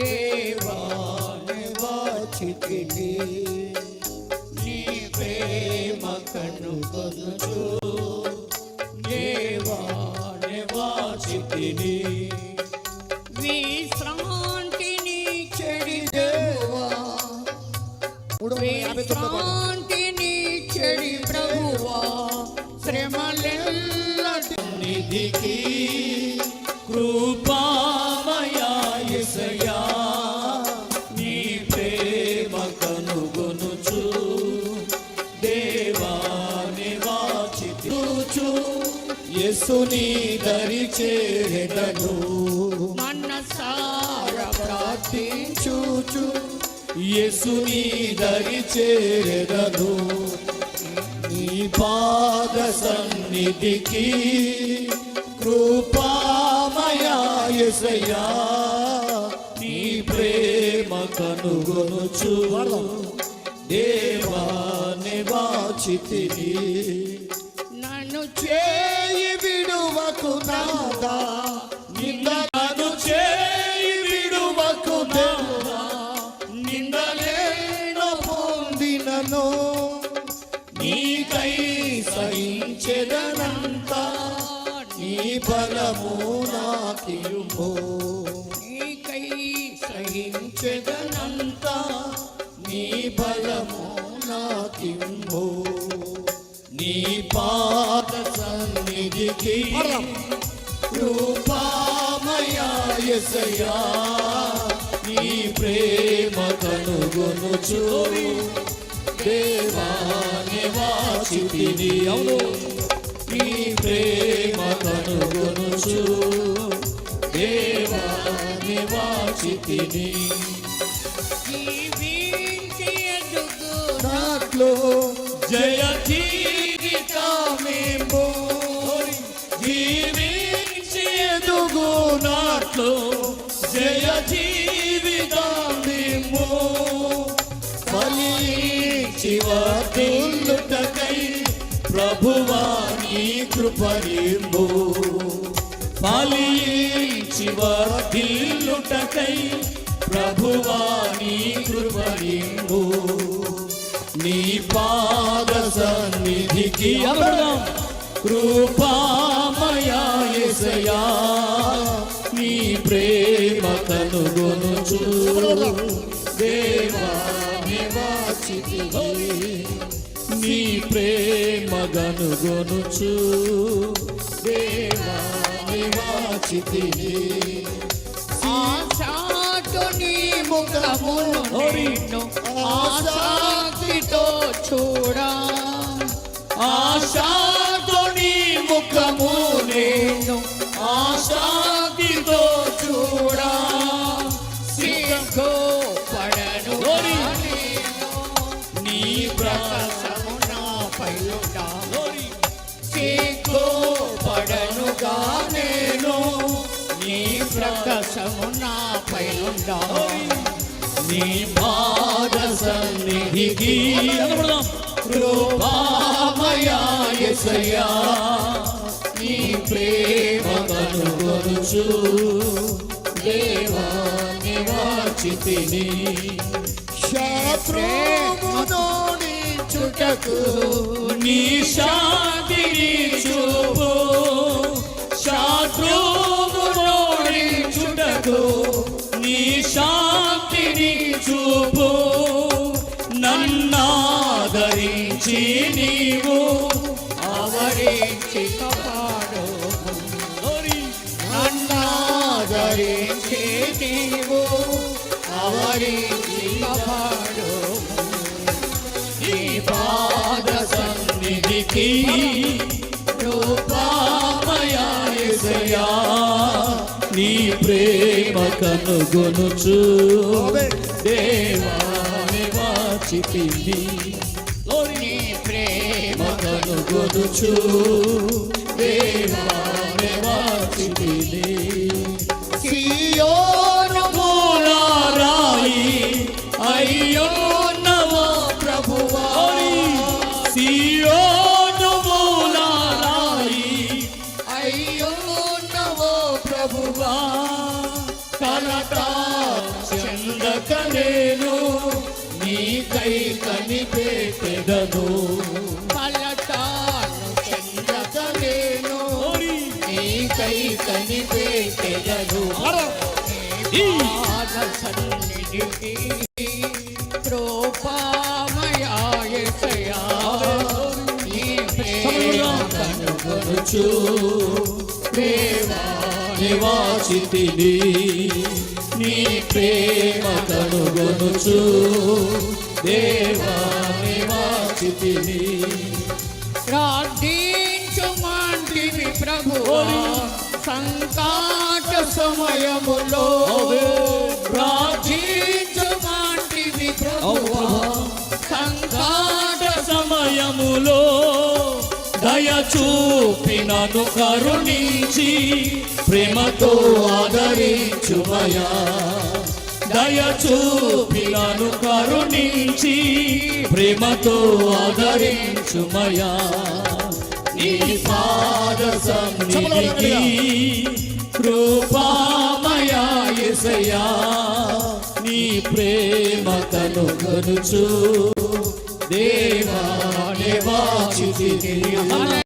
దేవాని వాచితిని నీ ప్రేమ కనుగొనుచు దేవాని వాచితిని విశ్రాంతిని చెడి దేవా. విశ్రాంతిని చెడి ప్రభువా. శ్రమలెల్లటి నిధికి యేసుని దరి చేరెదను మనసార ప్రార్థించుచు యేసుని దరి చేరెదను నీ పాద సన్నిధికి కృపామయాయసయా నీ ప్రేమ కనుగొనుచు. దేవాని వాచితిని. చేయి విడువకు నాదా. నిన్న నన్ను చేయి విడువకు నాదా. నిందలేన పొందినను. నీకై సహించెదనంత. నీ బలము నాకియుమో నీకై సహించెదనంత. నీ బలము నాకియుమో నీ పాద సన్నిధికి రూపామయాయసయా నీ ప్రేమ కనుగొనుచు. దేవాని వాచితిని. అవును. నీ ప్రేమ కనుగొనుచు. దేవాని వాచితిని. నాట్లో జయ జీవితమేమో జీవించి ఎదుగు నాట్లో జయ ఫలించి ప్రభువా నీ కృపరింబు ఫలించి వర్ధిల్లుటకై ప్రభువా నీ కృపరింబు నీ పాద సన్నిధికి అమృతం కృపామయాయసయా నీ ప్రేమ కనుగొనుచు. దేవా నీ ప్రేమ గనుగొనుచు దేవా నివాసితివి ఆశాటుని ముఖమును నిన్ను ఆసక్తితో చూడా. ఆశాతోని ఆశాదితో చూడా సిగ్గు పడను Glory. నీ ప్రకాశము నాపై ఉండా. సిగ్గు పడనుగా నేను నీ ప్రకాశము నాపై. నీ పాద సన్నిధికి కృపామయాయసయా నీ ప్రేమను కొనుచు. దేవా నివాచితిని శత్రువునోని చుటకు నీ శాంతిని చూపు. శత్రువునోని చుటకు నీ శాంతిని చూపు. నన్నాదరించి నీవు నన్నాదరించి నీవు ఆవరించి కాపాడు నీ పాద సన్నిధికి రూపామయాయసయా నీ ప్రేమ కనుగొనుచు. దేవాని వాచితివి నీ ప్రేమ కనుగొనుచు. దేవాని వాచితివి. అయ్యో నవ ప్రభువా. సియోను మూలారాయి అయ్యో నవో ప్రభువా. కనటాక్ష చెందక నేను నీకై కనిపెట్టెదను. కనిపెట్టెదను పాద సన్నిధికి కనుగొనుచు. నివాసితిని నీ ప్రేమ కనుగొనుచు. దేవా నివాసితిని ప్రార్థించుమంటివి ప్రభువా సంకాట సమయములో ప్రార్థించుమంటివి ప్రభువా సంకాట సమయములో దయ చూపినను కరుణించి ప్రేమతో ఆదరించుమయా దయ చూపినను కరుణించి ప్రేమతో ఆదరించుమయా నీ పాద సన్నిధికి కృపామయా యేసయ్యా నీ ప్రేమ కనుగొనుచు దేవా నివాసితిని